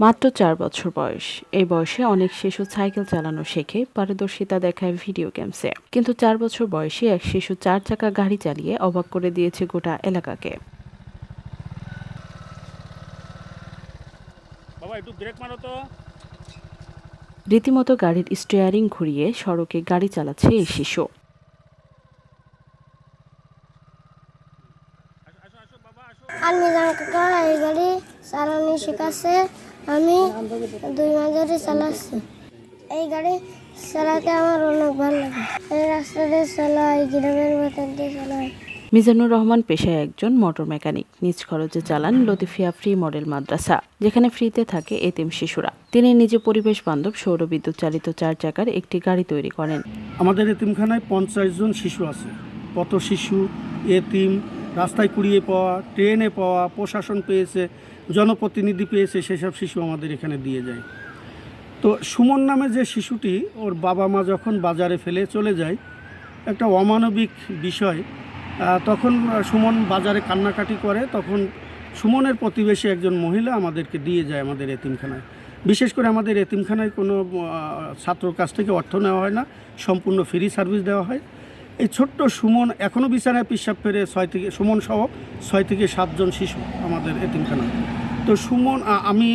মাত্র চার বছর বয়স। এই বয়সে অনেক শিশু সাইকেল চালানো শেখে, পারদর্শিতা দেখায় ভিডিও গেমসে। কিন্তু চার বছর বয়সে এক শিশু চার চাকা গাড়ি চালিয়ে অবাক করে দিয়েছে গোটা এলাকাকে। বাবা, একটু ব্রেক মারো তো। রীতিমতো গাড়ির স্টিয়ারিং ঘুরিয়ে সড়কে গাড়ি চালাচ্ছে এই শিশু। আমি কাকা এই গাড়ি চালানো শেখাচ্ছে। আমি দুই মাস ধরে চালাচ্ছি। এই গাড়ি চালাতে আমার অনেক ভালো লাগে। এই রাস্তাতে চালাই গ্রামের ভেতর দিয়ে চালাই মিজানুর রহমান পেশায় একজন মোটর মেকানিক। নিজ খরচে চালান লতিফিয়া ফ্রি মডেল মাদ্রাসা, যেখানে ফ্রিতে থাকে এতিম শিশুরা। তিনি নিজে পরিবেশ বান্ধব সৌর বিদ্যুৎ চালিত চার চাকার একটি গাড়ি তৈরি করেন। আমাদের এতিমখানায় পঞ্চাশ জন শিশু আছে। কত শিশু, এতিম, রাস্তায় কুড়িয়ে পাওয়া, ট্রেনে পাওয়া, প্রশাসন পেয়েছে, জনপ্রতিনিধি পেয়েছে, সেসব শিশু আমাদের এখানে দিয়ে যায়। তো সুমন নামে যে শিশুটি, ওর বাবা মা যখন বাজারে ফেলে চলে যায়, একটা অমানবিক বিষয় তখন সুমন বাজারে কান্নাকাটি করে, তখন সুমনের প্রতিবেশী একজন মহিলা আমাদেরকে দিয়ে যায় আমাদের এতিমখানায়। বিশেষ করে আমাদের এতিমখানায় কোনো ছাত্রর কাছ থেকে অর্থ নেওয়া হয় না, সম্পূর্ণ ফ্রি সার্ভিস দেওয়া হয়। এই ছোট্ট সুমন এখনও বিছানায় পিসাব ফেরে ছয় থেকে, সুমন সহ ছয় থেকে সাতজন শিশু আমাদের এতিমখানায়। তো সুমন আমি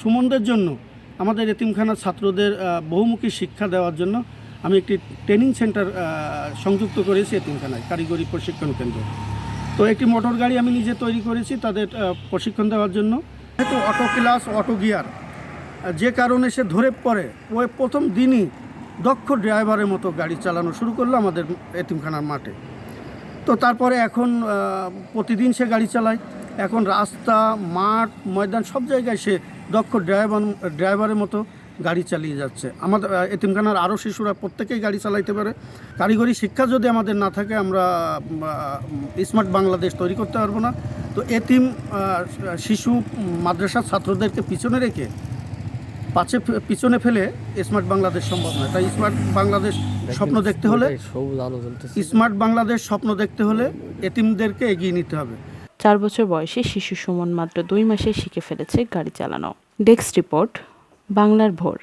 সুমনদের জন্য আমাদের এতিমখানার ছাত্রদের বহুমুখী শিক্ষা দেওয়ার জন্য আমি একটি ট্রেনিং সেন্টার সংযুক্ত করেছি এতিমখানায় কারিগরি প্রশিক্ষণ কেন্দ্র। তো একটি মোটর গাড়ি আমি নিজে তৈরি করেছি তাদের প্রশিক্ষণ দেওয়ার জন্য। যেহেতু অটো ক্লাস, অটো গিয়ার যে কারণে সে ধরে পড়ে ওই প্রথম দিনই দক্ষ ড্রাইভারের মতো গাড়ি চালানো শুরু করল আমাদের এতিমখানার মাঠে। তো তারপরে এখন প্রতিদিন সে গাড়ি চালায়। এখন রাস্তা, মাঠ, ময়দান সব জায়গায় সে দক্ষ ড্রাইভার, ড্রাইভারের মতো গাড়ি চালিয়ে যাচ্ছে। আমাদের এতিমখানার আরও শিশুরা প্রত্যেকেই গাড়ি চালাইতে পারে। কারিগরি শিক্ষা যদি আমাদের না থাকে আমরা স্মার্ট বাংলাদেশ তৈরি করতে পারব না। তো এতিম শিশু মাদ্রাসার ছাত্রদেরকে পিছনে রেখে পাশে পিছনে ফেলে স্মার্ট বাংলাদেশ সম্ভব নয়। তাই স্মার্ট বাংলাদেশ স্বপ্ন দেখতে হলে স্মার্ট বাংলাদেশ স্বপ্ন দেখতে হলে এতিমদেরকে এগিয়ে নিতে হবে। চার বছর বয়সে শিশু সুমন মাত্র দুই মাসে শিখে ফেলেছে গাড়ি চালানো। Desk report. বাংলার ভোর।